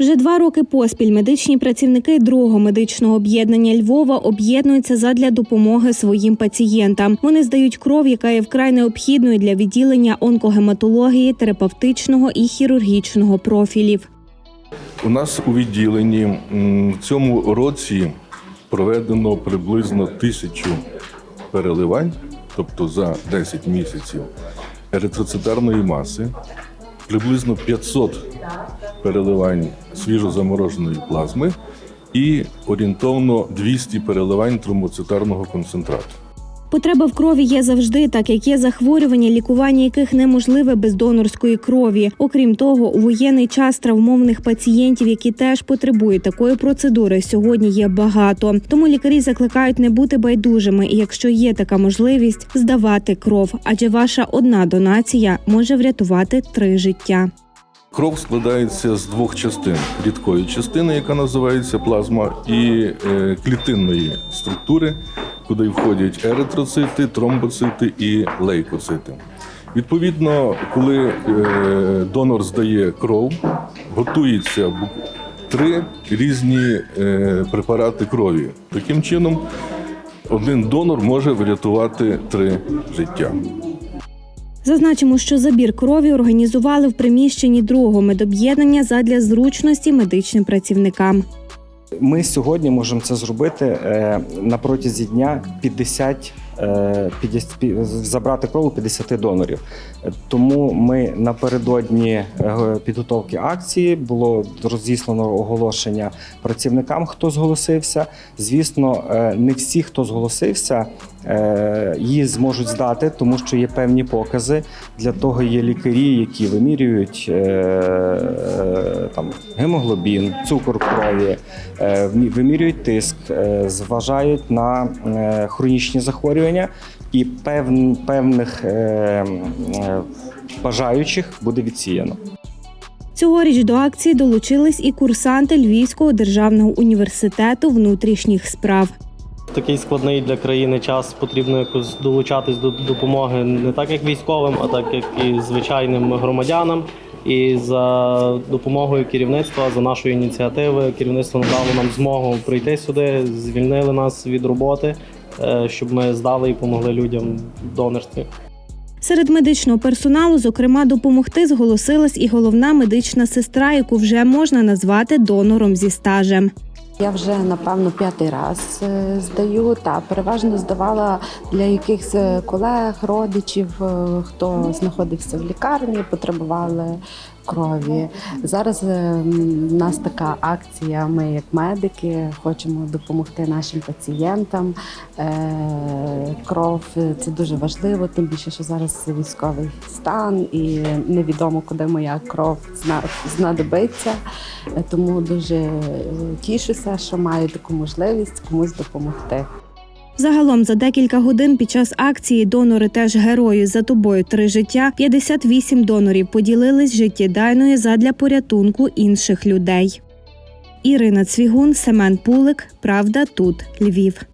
Вже два роки поспіль медичні працівники другого медичного об'єднання Львова об'єднуються задля допомоги своїм пацієнтам. Вони здають кров, яка є вкрай необхідною для відділення онкогематології, терапевтичного і хірургічного профілів. У нас у відділенні в цьому році проведено приблизно тисячу переливань, тобто за 10 місяців еритроцитарної маси, приблизно 500 переливань свіжозамороженої плазми і орієнтовно 200 переливань тромбоцитарного концентрату. Потреба в крові є завжди, так як є захворювання, лікування яких неможливе без донорської крові. Окрім того, у воєнний час травмованих пацієнтів, які теж потребують такої процедури, сьогодні є багато. Тому лікарі закликають не бути байдужими, і якщо є така можливість, здавати кров, адже ваша одна донація може врятувати три життя. Кров складається з двох частин: рідкої частини, яка називається плазма, і е, клітинної структури, куди входять еритроцити, тромбоцити і лейкоцити. Відповідно, коли е, донор здає кров, готується три різні е, препарати крові. Таким чином, один донор може врятувати три життя. Зазначимо, що забір крові організували в приміщенні другого медоб'єднання задля зручності медичним працівникам. Ми сьогодні можемо це зробити е, на протязі дня 50, е, 50 пі- забрати кров у 50 донорів. Е, Тому ми напередодні е, підготовки акції було розіслано оголошення працівникам, хто зголосився. Звісно, е, не всі, хто зголосився, е, її зможуть здати, тому що є певні покази. Для того є лікарі, які вимірюють е, е, там гемоглобін, цукор крові, е, вимірюють тиск, е, зважають на е, хронічні захворювання і певн, певних е, е, бажаючих буде відсіяно. Цьогоріч до акції долучились і курсанти Львівського державного університету внутрішніх справ. Такий складний для країни час потрібно якось долучатись до допомоги не так як військовим, а так як і звичайним громадянам. І за допомогою керівництва, за нашої ініціативи, керівництво надало нам змогу прийти сюди, звільнили нас від роботи, щоб ми здали і допомогли людям в донорстві. Серед медичного персоналу, зокрема, допомогти зголосилась і головна медична сестра, яку вже можна назвати донором зі стажем. Я вже напевно п'ятий раз е, здаю та переважно здавала для якихось е, колег, родичів, е, хто знаходився в лікарні, потребували крові. Зараз е, м, в нас така акція. Ми, як медики, хочемо допомогти нашим пацієнтам. Е, Кров е, це дуже важливо, тим більше, що зараз військовий стан і невідомо, куди моя кров знадобиться. Е, Тому дуже е, тішуся, що маю таку можливість комусь допомогти. Загалом за декілька годин під час акції донори теж герої за тобою три життя. 58 донорів поділились життєдайною задля порятунку інших людей. Ірина Цвігун, Семен Пулик. Правда, тут Львів.